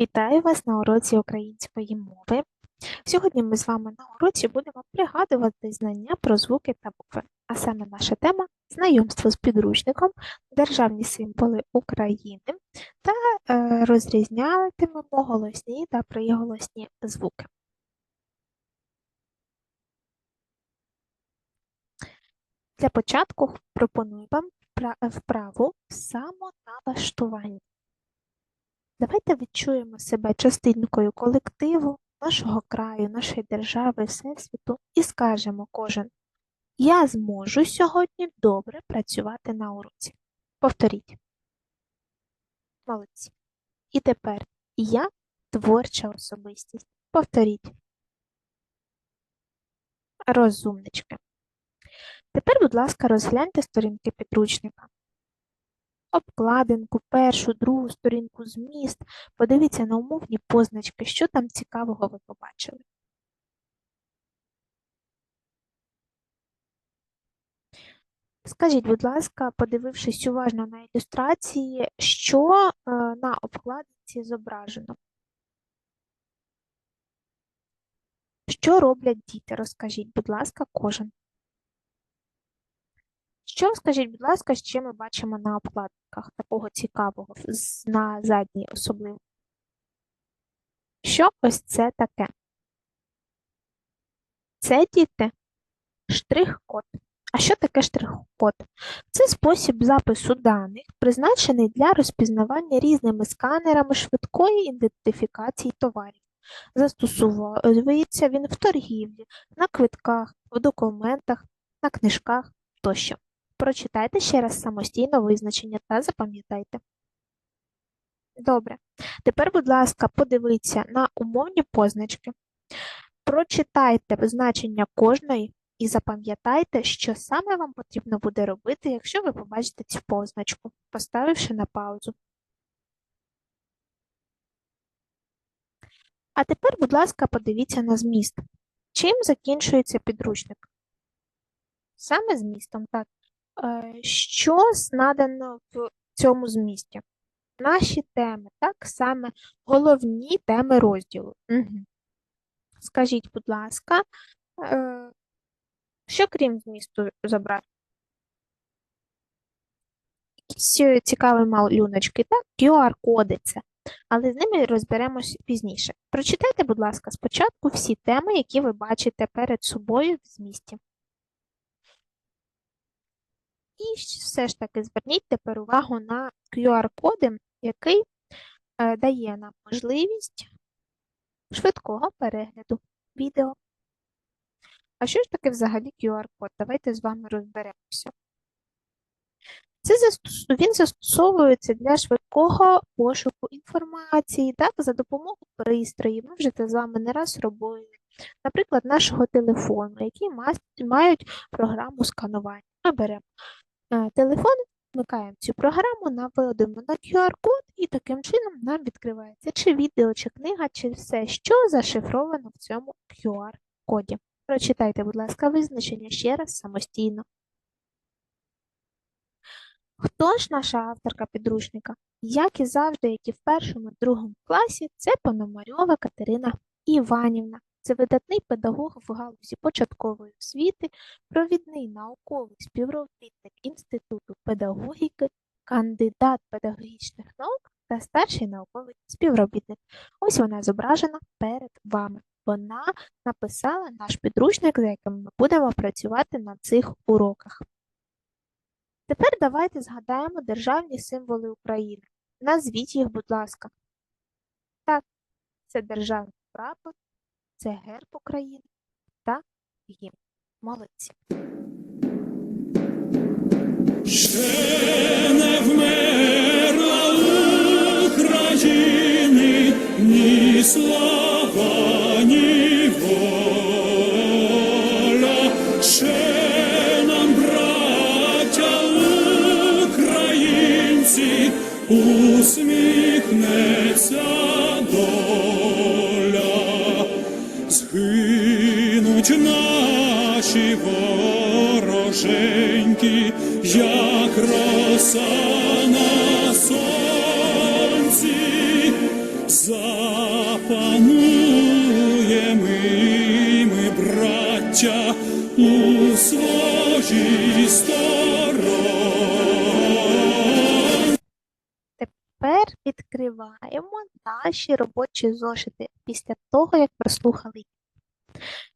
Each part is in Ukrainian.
Вітаю вас на уроці української мови. Сьогодні ми з вами на уроці будемо пригадувати знання про звуки та букви. А саме наша тема знайомство з підручником, державні символи України та е, розрізнятимемо голосні та приголосні звуки. Для початку пропоную вам впра- вправу самоналаштування. Давайте відчуємо себе частинкою колективу, нашого краю, нашої держави, Всесвіту і скажемо кожен Я зможу сьогодні добре працювати на уроці. Повторіть. Молодці. І тепер я творча особистість. Повторіть. Розумнички. Тепер, будь ласка, розгляньте сторінки підручника обкладинку, першу, другу сторінку, зміст. Подивіться на умовні позначки, що там цікавого ви побачили. Скажіть, будь ласка, подивившись уважно на ілюстрації, що е, на обкладинці зображено? Що роблять діти? Розкажіть, будь ласка, кожен. Що, скажіть, будь ласка, ще ми бачимо на обкладинках такого цікавого, на задній особливо? Що ось це таке? Це діти штрих-код. А що таке штрих-код? Це спосіб запису даних, призначений для розпізнавання різними сканерами швидкої ідентифікації товарів. Застосовується він в торгівлі, на квитках, в документах, на книжках тощо. Прочитайте ще раз самостійно визначення та запам'ятайте. Добре. Тепер, будь ласка, подивіться на умовні позначки. Прочитайте значення кожної і запам'ятайте, що саме вам потрібно буде робити, якщо ви побачите цю позначку, поставивши на паузу. А тепер, будь ласка, подивіться на зміст. Чим закінчується підручник? Саме змістом, так. Е, Що надано в цьому змісті? Наші теми, так саме головні теми розділу. Угу. Скажіть, будь ласка, е, що крім змісту забрати? Якісь е, цікаві малюночки, так? QR-коди це. Але з ними розберемось пізніше. Прочитайте, будь ласка, спочатку всі теми, які ви бачите перед собою в змісті. І все ж таки зверніть тепер увагу на QR-коди, який е, дає нам можливість швидкого перегляду відео. А що ж таке взагалі QR-код? Давайте з вами розберемося. Це він застосовується для швидкого пошуку інформації, так, за допомогою пристроїв. Ми вже це з вами не раз робили. Наприклад, нашого телефону, які мають програму сканування. Ми беремо телефон, вмикаємо цю програму, наводимо на QR-код, і таким чином нам відкривається чи відео, чи книга, чи все, що зашифровано в цьому QR-коді. Прочитайте, будь ласка, визначення ще раз самостійно. Хто ж наша авторка підручника? Як і завжди, як і в першому, другому класі, це Пономарьова Катерина Іванівна. Це видатний педагог в галузі початкової освіти, провідний науковий співробітник Інституту педагогіки, кандидат педагогічних наук та старший науковий співробітник. Ось вона зображена перед вами. Вона написала наш підручник, за яким ми будемо працювати на цих уроках. Тепер давайте згадаємо державні символи України. Назвіть їх, будь ласка. Так, це державний прапор, це герб України та гімн. Молодці. Ще не вмерла України ні слава, ні воля. Ще нам, браття українці, усміхнеться Згинуть наші вороженьки, як роса наші робочі зошити після того, як прослухали.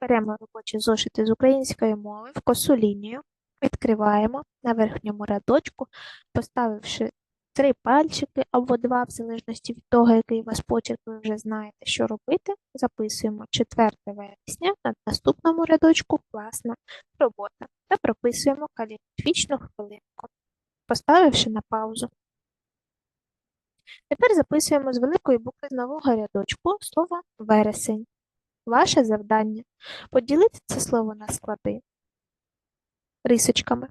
Беремо робочі зошити з української мови в косу лінію, відкриваємо на верхньому рядочку, поставивши три пальчики або два, в залежності від того, який у вас почерк, ви вже знаєте, що робити. Записуємо 4 вересня на наступному рядочку класна робота та прописуємо каліграфічну хвилинку, поставивши на паузу. Тепер записуємо з великої букви з нового рядочку слово вересень. Ваше завдання поділити це слово на склади рисочками,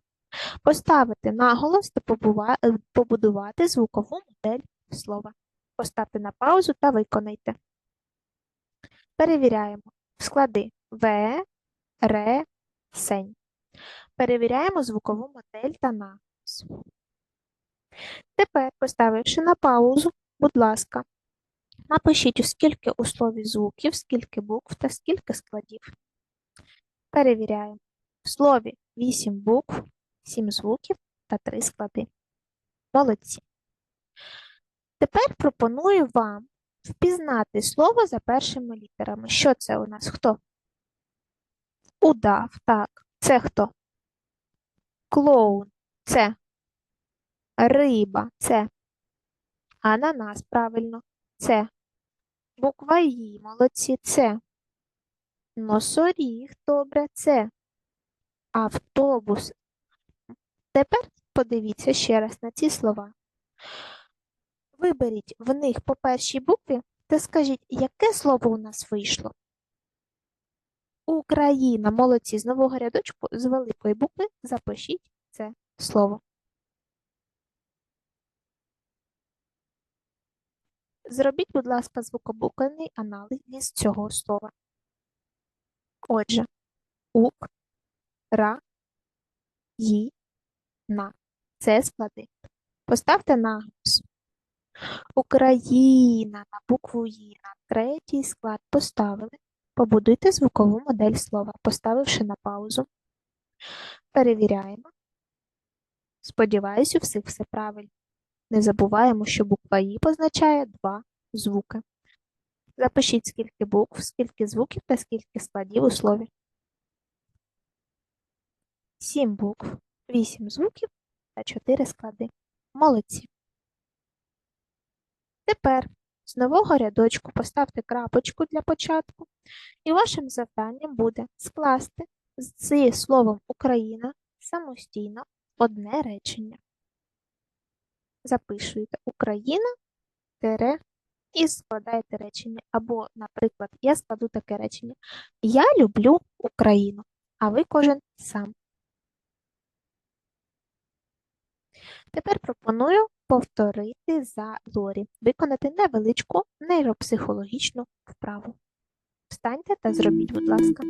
поставити наголос та е, побудувати звукову модель слова. Поставте на паузу та виконайте. Перевіряємо склади В, Ре, Сень. Перевіряємо звукову модель та наголос. Тепер, поставивши на паузу, будь ласка, напишіть, у скільки у слові звуків, скільки букв та скільки складів. Перевіряємо. В слові 8 букв, 7 звуків та 3 склади. Молодці. Тепер пропоную вам впізнати слово за першими літерами. Що це у нас? Хто? Удав, так. Це хто? Клоун. Це риба. Це ананас, правильно. Це буква І, молодці. Це носоріг, добре. Це автобус. Тепер подивіться ще раз на ці слова. Виберіть в них по першій букві та скажіть, яке слово у нас вийшло? Україна. Молодці. З нового рядочку з великої букви запишіть це слово. Зробіть, будь ласка, звукобуквений аналіз цього слова. Отже, ук, ра, ї, на. Це склади. Поставте наголос. Україна на букву «І» на третій склад поставили. Побудуйте звукову модель слова, поставивши на паузу. Перевіряємо. Сподіваюсь, у всіх все правильно. Не забуваємо, що буква І позначає два звуки. Запишіть, скільки букв, скільки звуків та скільки складів у слові. Сім букв, вісім звуків та чотири склади. Молодці. Тепер з нового рядочку поставте крапочку для початку, і вашим завданням буде скласти з словом Україна самостійно одне речення. Запишуєте Україна тире і складаєте речення. Або, наприклад, я складу таке речення. Я люблю Україну, а ви кожен сам. Тепер пропоную повторити за Лорі, виконати невеличку нейропсихологічну вправу. Встаньте та зробіть, будь ласка.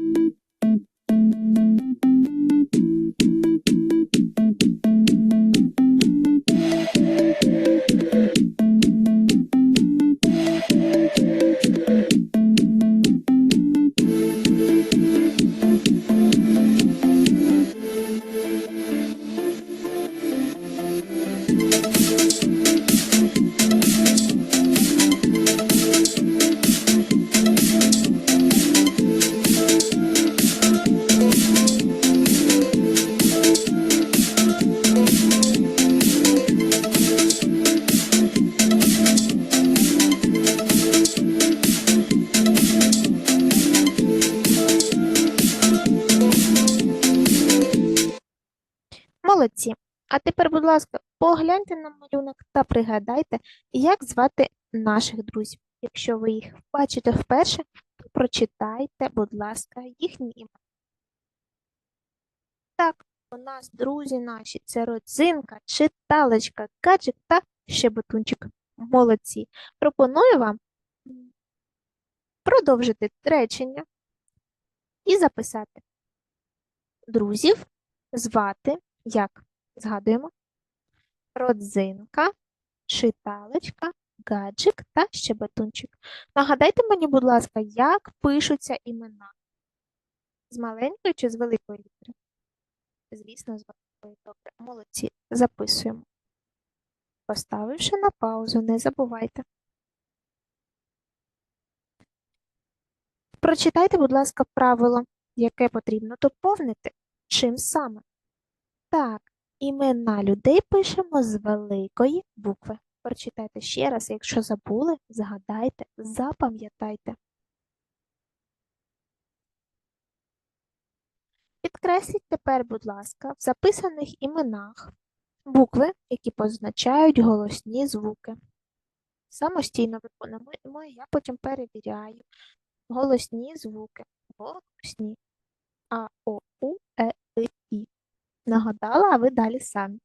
Будь ласка, погляньте на малюнок та пригадайте, як звати наших друзів. Якщо ви їх бачите вперше, то прочитайте, будь ласка, їхні імена. Так, у нас друзі наші це родзинка, читалочка, гаджик та щебетунчик. Молодці. Пропоную вам продовжити речення і записати. Друзів звати як? Згадуємо. Родзинка, читалочка, гаджик та щебетунчик. Нагадайте мені, будь ласка, як пишуться імена? З маленької чи з великої літери? Звісно, з великої. Добре. Молодці. Записуємо. поставивши на паузу, не забувайте. Прочитайте, будь ласка, правило, яке потрібно доповнити. Чим саме? Так, імена людей пишемо з великої букви. Прочитайте ще раз, якщо забули, згадайте, запам'ятайте. Підкресліть тепер, будь ласка, в записаних іменах букви, які позначають голосні звуки. Самостійно виконуємо, я потім перевіряю. Голосні звуки. Голосні. А, О, У, Е. Нагадала, а ви далі самі.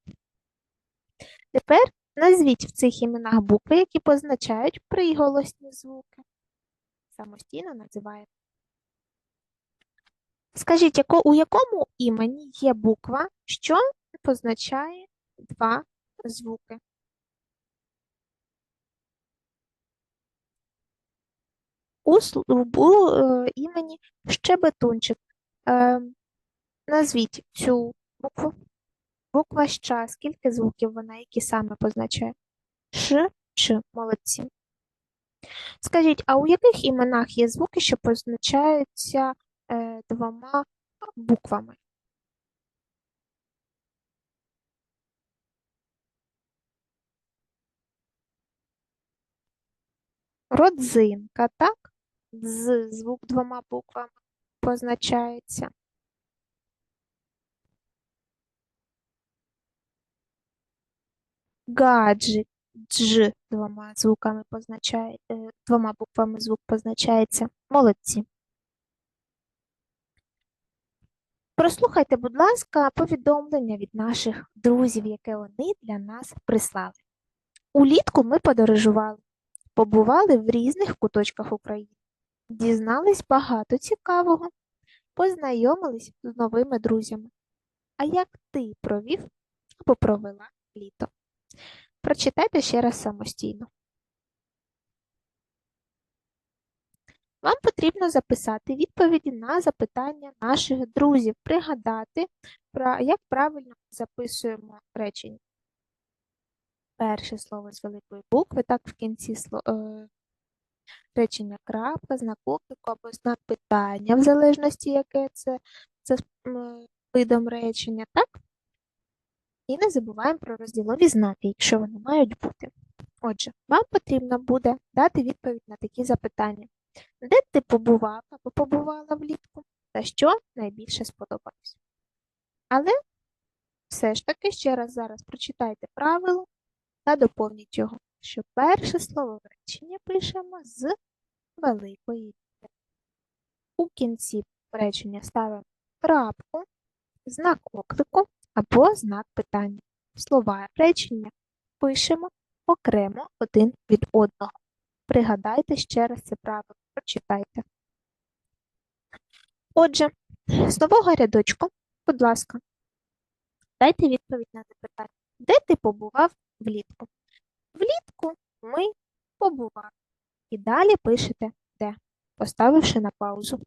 Тепер назвіть в цих іменах букви, які позначають приголосні звуки. Самостійно називаєте. Скажіть, у якому імені є буква, що позначає два звуки? У, у е, імені щебетунчик. Е, назвіть цю букву. Буква ща. Скільки звуків вона, які саме позначає? Ш, Ч. Молодці. Скажіть, а у яких іменах є звуки, що позначаються е, двома буквами? Родзинка, так? З звук двома буквами позначається. Гаджик, дж двома звуками позначає, е, двома буквами звук позначається. Молодці. Прослухайте, будь ласка, повідомлення від наших друзів, яке вони для нас прислали. Улітку ми подорожували, побували в різних куточках України, дізнались багато цікавого, познайомились з новими друзями. А як ти провів або провела літо? Прочитайте ще раз самостійно. Вам потрібно записати відповіді на запитання наших друзів, пригадати, як правильно записуємо речення. Перше слово з великої букви, так в кінці е, речення крапка, знак оклику або знак питання, в залежності, яке це, видом речення, так? І не забуваємо про розділові знаки, якщо вони мають бути. Отже, вам потрібно буде дати відповідь на такі запитання. Де ти побував або побувала влітку, та що найбільше сподобалось? Але все ж таки ще раз зараз прочитайте правило та доповніть його, що перше слово в реченні пишемо з великої літери. У кінці речення ставимо крапку, знак оклику або знак питання. Слова речення пишемо окремо один від одного. Пригадайте ще раз це правило, прочитайте. Отже, з нового рядочку, будь ласка, дайте відповідь на запитання. Де ти побував влітку? Влітку ми побували. І далі пишете де, поставивши на паузу.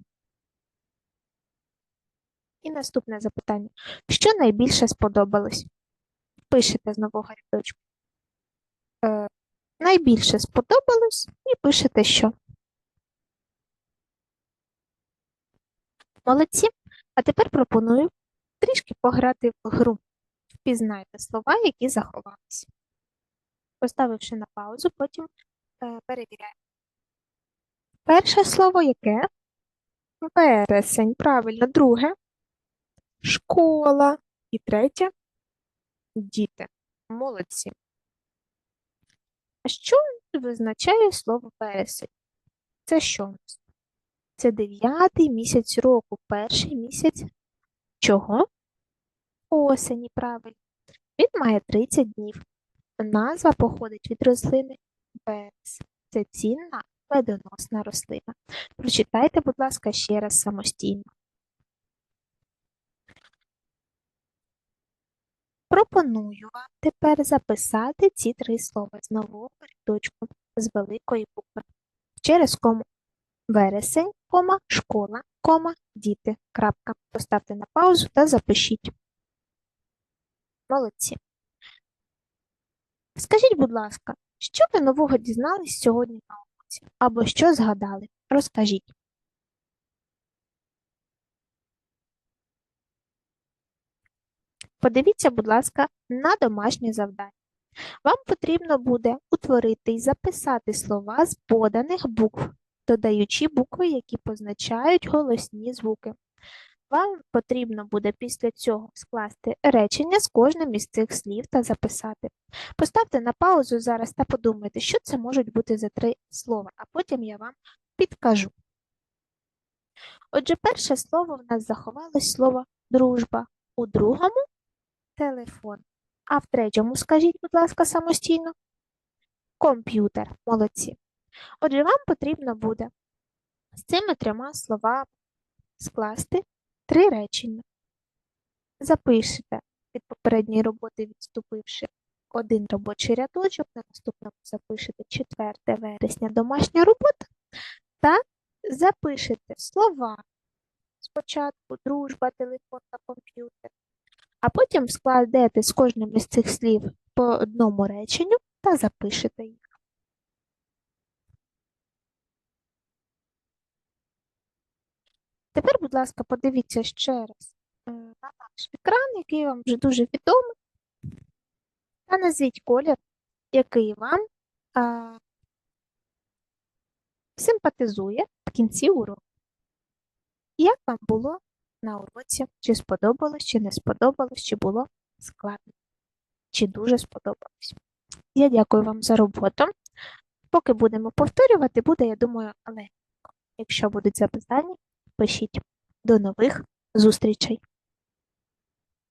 І наступне запитання. Що найбільше сподобалось? Пишете з нового рядочку. Е, найбільше сподобалось і пишете що. Молодці. А тепер пропоную трішки пограти в гру. Впізнайте слова, які заховалися. Поставивши на паузу, потім е, перевіряємо. Перше слово яке? Вересень. Правильно. Друге школа. І третє діти. Молодці. А що визначає слово вересень? Це що? Це дев'ятий місяць року, перший місяць чого? Осені, правильно. Він має 30 днів. Назва походить від рослини верес. Це цінна медоносна рослина. Прочитайте, будь ласка, ще раз самостійно. Пропоную вам тепер записати ці три слова з нового рядочку з великої букви. Через кому вересень, кома, школа, кома, діти. Крапка. Поставте на паузу та запишіть. Молодці. Скажіть, будь ласка, що ви нового дізнались сьогодні на уроці? Або що згадали? Розкажіть. Подивіться, будь ласка, на домашнє завдання. Вам потрібно буде утворити і записати слова з поданих букв, додаючи букви, які позначають голосні звуки. Вам потрібно буде після цього скласти речення з кожним із цих слів та записати. Поставте на паузу зараз та подумайте, що це можуть бути за три слова, а потім я вам підкажу. Отже, перше слово в нас заховалось слово дружба, у другому телефон. А в третьому, скажіть, будь ласка, самостійно. Комп'ютер. Молодці. Отже, вам потрібно буде з цими трьома словами скласти три речення. Запишете від попередньої роботи, відступивши один робочий рядочок, на наступному запишете 4 вересня домашня робота та запишете слова. Спочатку дружба, телефон та комп'ютер, а потім складете з кожним із цих слів по одному реченню та запишете їх. Тепер, будь ласка, подивіться ще раз е, на наш екран, який вам вже дуже відомий, та назвіть колір, який вам а, симпатизує в кінці уроку. Як вам було на уроці? Чи сподобалось, чи не сподобалось, чи було складно, чи дуже сподобалось. Я дякую вам за роботу. Поки будемо повторювати, буде, я думаю, легко. Якщо будуть запитання, пишіть. До нових зустрічей!